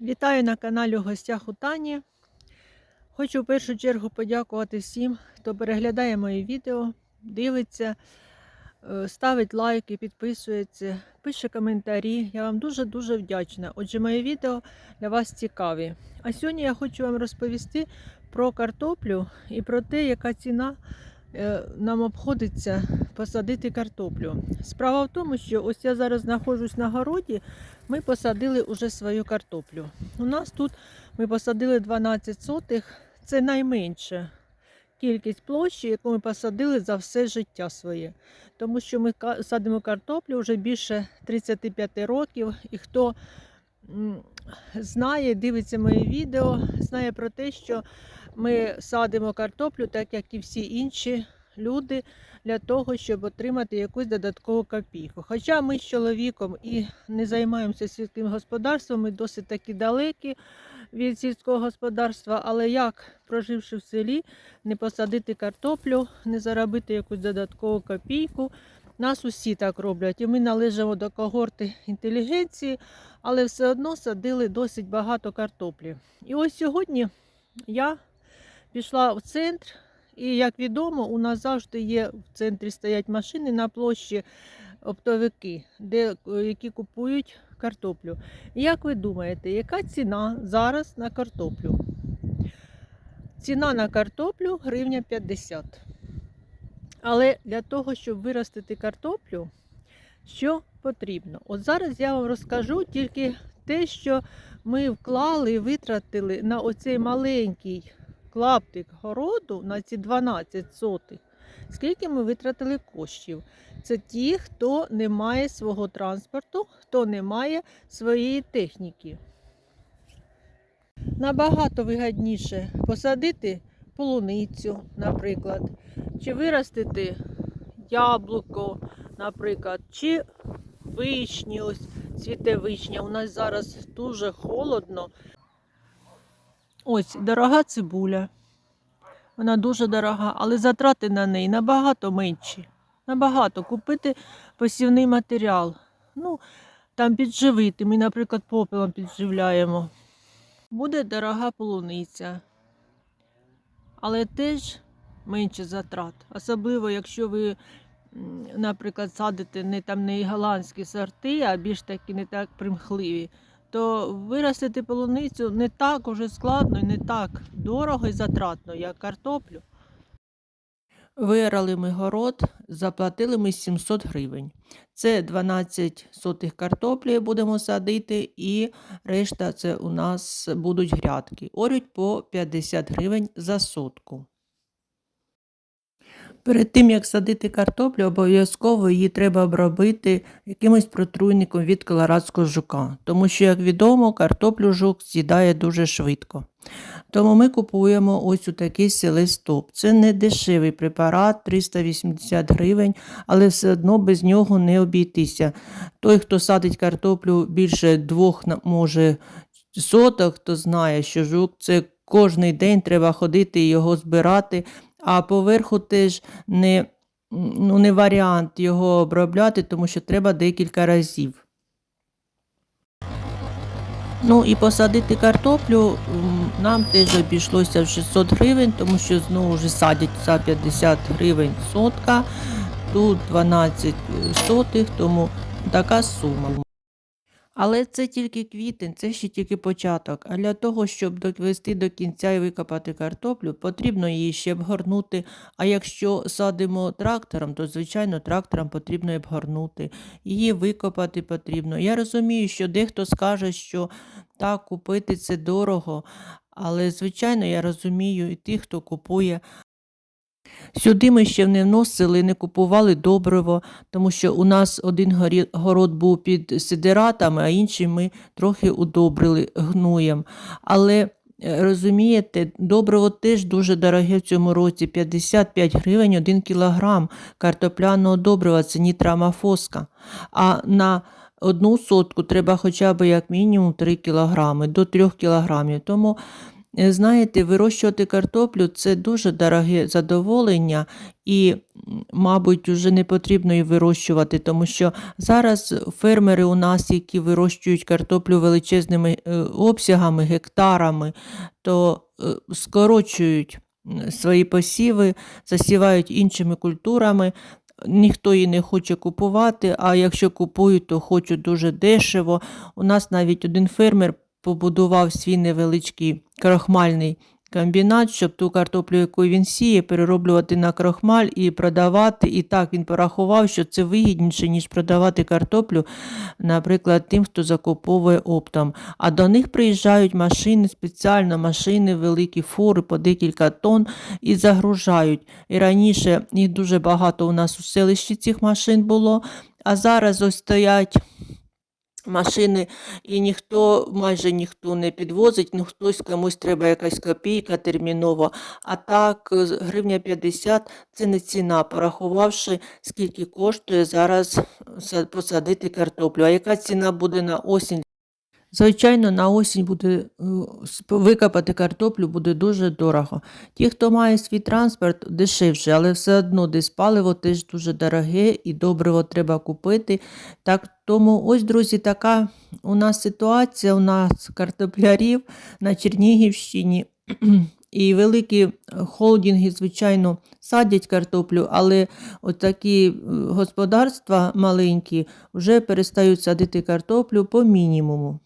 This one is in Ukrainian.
Вітаю на каналі у гостях у Тані. Хочу в першу чергу подякувати всім, хто переглядає мої відео, дивиться, е, ставить лайки, підписується, пише коментарі. Я вам дуже-дуже вдячна. Отже, мої відео для вас цікаві. А сьогодні я хочу вам розповісти про картоплю і про те, яка ціна нам обходиться посадити картоплю. Справа в тому, що ось я зараз знаходжусь на городі, ми посадили вже свою картоплю. У нас тут ми посадили 12 сотих, це найменша кількість площі, яку ми посадили за все життя своє. Тому що ми садимо картоплю вже більше 35 років, і хто знає, дивиться мої відео, знає про те, що ми садимо картоплю, так як і всі інші люди, для того, щоб отримати якусь додаткову копійку. Хоча ми з чоловіком і не займаємося сільським господарством, ми досить таки далекі від сільського господарства, але як, проживши в селі, не посадити картоплю, не заробити якусь додаткову копійку. Нас усі так роблять. І ми належимо до когорти інтелігенції, але все одно садили досить багато картоплі. І ось сьогодні я пішла в центр, і як відомо, у нас завжди є в центрі стоять машини на площі оптовики, де, е, які купують картоплю. Як ви думаєте, яка ціна зараз на картоплю? Ціна на картоплю гривня 50. Але для того, щоб виростити картоплю, що потрібно? От зараз я вам розкажу тільки те, що ми вклали і витратили на оцей маленький клаптик городу, на ці 12 сотих. Скільки ми витратили коштів? Це ті, хто не має свого транспорту, хто не має своєї техніки. Набагато вигідніше посадити полуницю, наприклад, чи виростити яблуко, наприклад, чи вишні, ось цвіте вишня. У нас зараз дуже холодно. Ось дорога цибуля. Вона дуже дорога, але затрати на неї набагато менші. Набагато купити посівний матеріал. Ну, там підживити. Ми, наприклад, попелом підживляємо. Буде дорога полуниця. Але теж менше затрат. Особливо, якщо ви, наприклад, садите не там не голландські сорти, а більш такі не так примхливі, то виростити полуницю не так уже складно і не так дорого і затратно, як картоплю. Вирали ми город, заплатили ми 700 гривень. Це 12 сотих картоплі будемо садити, і решта це у нас будуть грядки. Орють по 50 гривень за сотку. Перед тим, як садити картоплю, обов'язково її треба обробити якимось протруйником від колорадського жука, тому що, як відомо, картоплю жук з'їдає дуже швидко. Тому ми купуємо ось у такий селестоп. Це не дешевий препарат, 380 гривень, але все одно без нього не обійтися. Той, хто садить картоплю більше двох, може, соток, хто знає, що жук це кожний день треба ходити і його збирати, а поверху теж не, ну, не варіант його обробляти, тому що треба декілька разів. Ну і посадити картоплю нам теж обійшлося в 600 гривень, тому що знову ж садять за 50 гривень сотка, тут 12 сотих, тому така сума. Але це тільки квітень, це ще тільки початок. А для того, щоб довести до кінця і викопати картоплю, потрібно її ще обгорнути. А якщо садимо трактором, то звичайно трактором потрібно обгорнути. Її викопати потрібно. Я розумію, що дехто скаже, що так, купити це дорого, але звичайно я розумію і тих, хто купує. Сюди ми ще не вносили, не купували добриво, тому що у нас один город був під сидератами, а інший ми трохи удобрили гноєм. Але е, розумієте, добриво теж дуже дороге в цьому році 55 гривень 1 кілограм картопляного добрива, це нітрамофоска. А на одну сотку треба хоча б як мінімум 3 кілограми, до 3 кілограмів. Тому Знаєте, вирощувати картоплю це дуже дороге задоволення, і, мабуть, вже не потрібно її вирощувати, тому що зараз фермери у нас, які вирощують картоплю величезними е, обсягами, гектарами, то е, скорочують свої посіви, засівають іншими культурами. Ніхто її не хоче купувати, а якщо купують, то хочуть дуже дешево. У нас навіть один фермер побудував свій невеличкий крохмальний комбінат, щоб ту картоплю, яку він сіє, перероблювати на крохмаль і продавати. І так він порахував, що це вигідніше, ніж продавати картоплю, наприклад, тим, хто закуповує оптом. А до них приїжджають машини, спеціально машини, великі фури по декілька тонн і загружають. І раніше їх дуже багато у нас у селищі цих машин було, а зараз ось стоять машини, і ніхто, майже ніхто не підвозить, ну хтось комусь треба якась копійка терміново. А так, е, гривня 50 це не ціна, порахувавши, скільки коштує зараз посадити картоплю. А яка ціна буде на осінь? Звичайно, на осінь буде е, викопати картоплю буде дуже дорого. Ті, хто має свій транспорт, дешевше, але все одно десь паливо теж дуже дороге і добриво треба купити. Так, тому ось, друзі, така у нас ситуація. У нас картоплярів на Чернігівщині. І великі е, холдинги, звичайно, садять картоплю, але от такі е, господарства маленькі вже перестають садити картоплю по мінімуму.